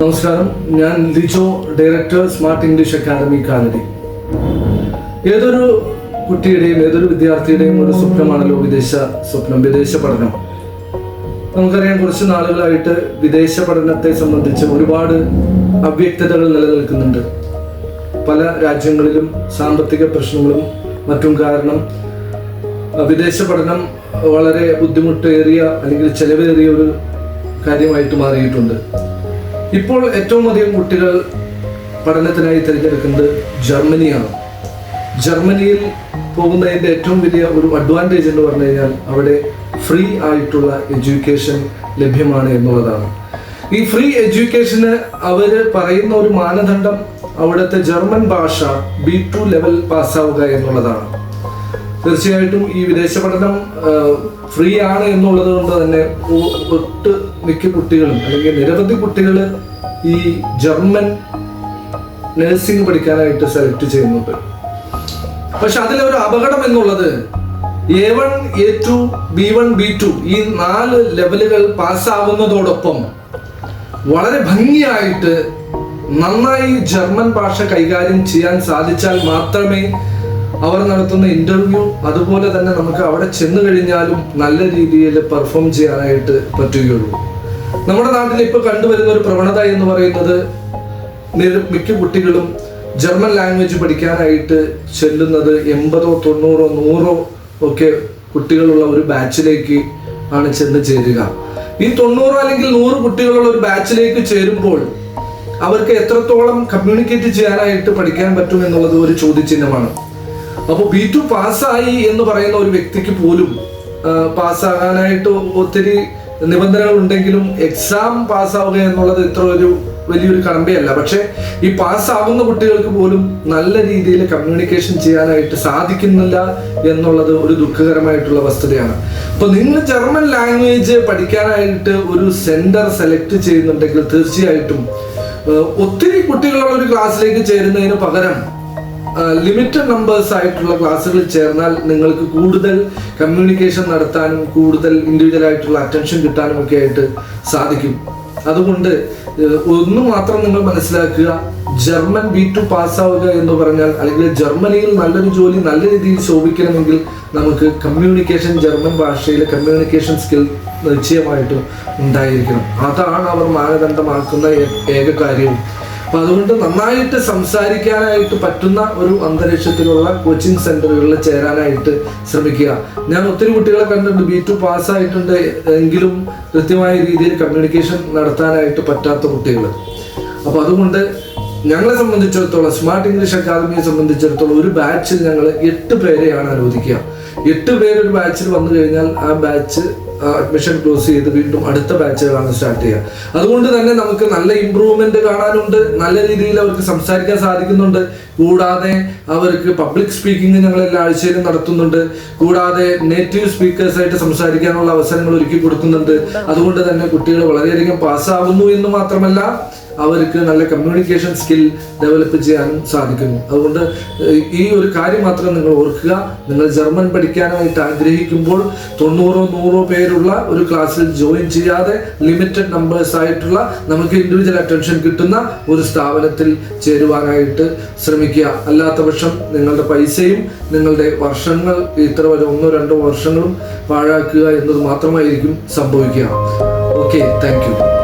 നമസ്കാരം. ഞാൻ Lijo director Smart English Academy കാനഡി. ഏതൊരു കുട്ടിയുടെയും ഏതൊരു വിദ്യാർത്ഥിയുടെയും ഒരു സ്വപ്നമാണല്ലോ വിദേശ സ്വപ്നം വിദേശ പഠനം. നമുക്കറിയാം കുറച്ച് നാളുകളായിട്ട് വിദേശ പഠനത്തെ സംബന്ധിച്ച് ഒരുപാട് അവ്യക്തതകൾ നിലനിൽക്കുന്നുണ്ട്. പല രാജ്യങ്ങളിലും സാമ്പത്തിക പ്രശ്നങ്ങളും മറ്റും കാരണം വിദേശ പഠനം വളരെ ബുദ്ധിമുട്ടേറിയ അല്ലെങ്കിൽ ചെലവേറിയ ഒരു കാര്യമായിട്ട് മാറിയിട്ടുണ്ട്. ഇപ്പോൾ ഏറ്റവും അധികം കുട്ടികൾ പഠനത്തിനായി തിരഞ്ഞെടുക്കുന്നത് ജർമ്മനിയാണ്. ജർമ്മനിയിൽ പോകുന്നതിന്റെ ഏറ്റവും വലിയ ഒരു അഡ്വാന്റേജ് എന്ന് പറഞ്ഞു കഴിഞ്ഞാൽ അവിടെ ഫ്രീ ആയിട്ടുള്ള എഡ്യൂക്കേഷൻ ലഭ്യമാണ് എന്നുള്ളതാണ്. ഈ ഫ്രീ എഡ്യൂക്കേഷന് അവർ പറയുന്ന ഒരു മാനദണ്ഡം അവിടുത്തെ ജർമ്മൻ ഭാഷ ബി ടു ലെവൽ പാസ്സാവുക എന്നുള്ളതാണ്. തീർച്ചയായിട്ടും ഈ വിദേശ പഠനം ഫ്രീ ആണ് എന്നുള്ളത് കൊണ്ട് തന്നെ ഒട്ട് മിക്ക കുട്ടികളും അല്ലെങ്കിൽ നിരവധി കുട്ടികൾ ഈ ജർമ്മൻ നഴ്സിംഗ് പഠിക്കാനായിട്ട് സെലക്ട് ചെയ്യുന്നുണ്ട്. പക്ഷെ അതിലൊരു അപകടം എന്നുള്ളത് A one A two B one B two ഈ നാല് ലെവലുകൾ പാസ്സാവുന്നതോടൊപ്പം വളരെ ഭംഗിയായിട്ട് നന്നായി ജർമ്മൻ ഭാഷ കൈകാര്യം ചെയ്യാൻ സാധിച്ചാൽ മാത്രമേ അവർ നടത്തുന്ന ഇന്റർവ്യൂ അതുപോലെ തന്നെ നമുക്ക് അവിടെ ചെന്ന് കഴിഞ്ഞാലും നല്ല രീതിയിൽ പെർഫോം ചെയ്യാനായിട്ട് പറ്റുകയുള്ളൂ. നമ്മുടെ നാട്ടിൽ ഇപ്പോൾ കണ്ടുവരുന്ന ഒരു പ്രവണത എന്ന് പറയുന്നത് മിക്ക കുട്ടികളും ജർമ്മൻ ലാംഗ്വേജ് പഠിക്കാനായിട്ട് ചെല്ലുന്നത് എൺപതോ തൊണ്ണൂറോ നൂറോ ഒക്കെ കുട്ടികളുള്ള ഒരു ബാച്ചിലേക്ക് ആണ് ചെന്ന് ചേരുക. ഈ തൊണ്ണൂറ് അല്ലെങ്കിൽ നൂറ് കുട്ടികളുള്ള ഒരു ബാച്ചിലേക്ക് ചേരുമ്പോൾ അവർക്ക് എത്രത്തോളം കമ്മ്യൂണിക്കേറ്റ് ചെയ്യാനായിട്ട് പഠിക്കാൻ പറ്റും എന്നുള്ളത് ഒരു ചോദ്യചിഹ്നമാണ്. അപ്പോൾ ബി ടു പാസ്സായി എന്ന് പറയുന്ന ഒരു വ്യക്തിക്ക് പോലും പാസ്സാകാനായിട്ട് ഒത്തിരി നിബന്ധനകൾ ഉണ്ടെങ്കിലും എക്സാം പാസ്സാവുക എന്നുള്ളത് ഇത്ര ഒരു വലിയൊരു കടമ്പയല്ല. പക്ഷെ ഈ പാസ്സാകുന്ന കുട്ടികൾക്ക് പോലും നല്ല രീതിയിൽ കമ്മ്യൂണിക്കേഷൻ ചെയ്യാനായിട്ട് സാധിക്കുന്നില്ല എന്നുള്ളത് ഒരു ദുഃഖകരമായിട്ടുള്ള വസ്തുതയാണ്. അപ്പൊ നിങ്ങൾ ജർമ്മൻ ലാംഗ്വേജ് പഠിക്കാനായിട്ട് ഒരു സെന്റർ സെലക്ട് ചെയ്യുന്നുണ്ടെങ്കിൽ തീർച്ചയായിട്ടും ഒത്തിരി കുട്ടികളുള്ള ഒരു ക്ലാസ്സിലേക്ക് ചേരുന്നതിന് പകരം ലിമിറ്റഡ് നമ്പേഴ്സ് ആയിട്ടുള്ള ക്ലാസ്സുകളിൽ ചേർന്നാൽ നിങ്ങൾക്ക് കൂടുതൽ കമ്മ്യൂണിക്കേഷൻ നടത്താനും കൂടുതൽ ഇൻഡിവിജ്വൽ ആയിട്ടുള്ള അറ്റൻഷൻ കിട്ടാനും ഒക്കെ ആയിട്ട് സാധിക്കും. അതുകൊണ്ട് ഒന്ന് മാത്രം നിങ്ങൾ മനസ്സിലാക്കുക ജർമ്മൻ ബി ടു പാസ്സാവുക എന്ന് പറഞ്ഞാൽ അല്ലെങ്കിൽ ജർമ്മനിയിൽ നല്ലൊരു ജോലി നല്ല രീതിയിൽ ശോഭിക്കണമെങ്കിൽ നമുക്ക് കമ്മ്യൂണിക്കേഷൻ ജർമ്മൻ ഭാഷയിലെ കമ്മ്യൂണിക്കേഷൻ സ്കിൽ നിശ്ചയമായിട്ടും ഉണ്ടായിരിക്കണം. അതാണ് അവർ മാനദണ്ഡമാക്കുന്ന ഏക കാര്യവും. അപ്പൊ അതുകൊണ്ട് നന്നായിട്ട് സംസാരിക്കാനായിട്ട് പറ്റുന്ന ഒരു അന്തരീക്ഷത്തിലുള്ള കോച്ചിങ് സെന്ററുകളിൽ ചേരാനായിട്ട് ശ്രമിക്കുക. ഞാൻ ഒത്തിരി കുട്ടികളെ കണ്ടിട്ടുണ്ട് ബി ടു പാസ്സായിട്ടുണ്ട് എങ്കിലും കൃത്യമായ രീതിയിൽ കമ്മ്യൂണിക്കേഷൻ നടത്താനായിട്ട് പറ്റാത്ത കുട്ടികൾ. അപ്പൊ അതുകൊണ്ട് ഞങ്ങളെ സംബന്ധിച്ചിടത്തോളം സ്മാർട്ട് ഇംഗ്ലീഷ് അക്കാദമിയെ സംബന്ധിച്ചിടത്തോളം ഒരു ബാച്ചിൽ ഞങ്ങൾ എട്ട് പേരെയാണ് അനുവദിക്കുക. എട്ട് പേര് ഒരു ബാച്ചിൽ വന്നു കഴിഞ്ഞാൽ ആ ബാച്ച് അഡ്മിഷൻ ക്ലോസ് ചെയ്ത് വീണ്ടും അടുത്ത ബാച്ചുകളാണ് സ്റ്റാർട്ട് ചെയ്യുക. അതുകൊണ്ട് തന്നെ നമുക്ക് നല്ല ഇമ്പ്രൂവ്മെന്റ് കാണാനുണ്ട്. നല്ല രീതിയിൽ അവർക്ക് സംസാരിക്കാൻ സാധിക്കുന്നുണ്ട്. കൂടാതെ അവർക്ക് പബ്ലിക് സ്പീക്കിംഗ് ഞങ്ങൾ എല്ലാ ആഴ്ചയിലും നടത്തുന്നുണ്ട്. കൂടാതെ നേറ്റീവ് സ്പീക്കേഴ്സ് ആയിട്ട് സംസാരിക്കാനുള്ള അവസരങ്ങൾ ഒരുക്കി കൊടുക്കുന്നുണ്ട്. അതുകൊണ്ട് തന്നെ കുട്ടികൾ വളരെയധികം പാസ്സാവുന്നു എന്ന് മാത്രമല്ല അവർക്ക് നല്ല കമ്മ്യൂണിക്കേഷൻ സ്കിൽ ഡെവലപ്പ് ചെയ്യാനും സാധിക്കുന്നു. അതുകൊണ്ട് ഈ ഒരു കാര്യം മാത്രം നിങ്ങൾ ഓർക്കുക. നിങ്ങൾ ജർമ്മൻ പഠിക്കാനായിട്ട് ആഗ്രഹിക്കുമ്പോൾ തൊണ്ണൂറോ നൂറോ പേരുള്ള ഒരു ക്ലാസ്സിൽ ജോയിൻ ചെയ്യാതെ ലിമിറ്റഡ് നമ്പേഴ്സ് ആയിട്ടുള്ള നമുക്ക് ഇൻഡിവിജ്വൽ അറ്റൻഷൻ കിട്ടുന്ന ഒരു സ്ഥാപനത്തിൽ ചേരുവാനായിട്ട് ശ്രമിക്കുക. അല്ലാത്ത പക്ഷം നിങ്ങളുടെ പൈസയും നിങ്ങളുടെ വർഷങ്ങൾ ഇത്ര വരെ ഒന്നോ രണ്ടോ വർഷങ്ങളും പാഴാക്കുക എന്നത് മാത്രമായിരിക്കും സംഭവിക്കുക. Okay thank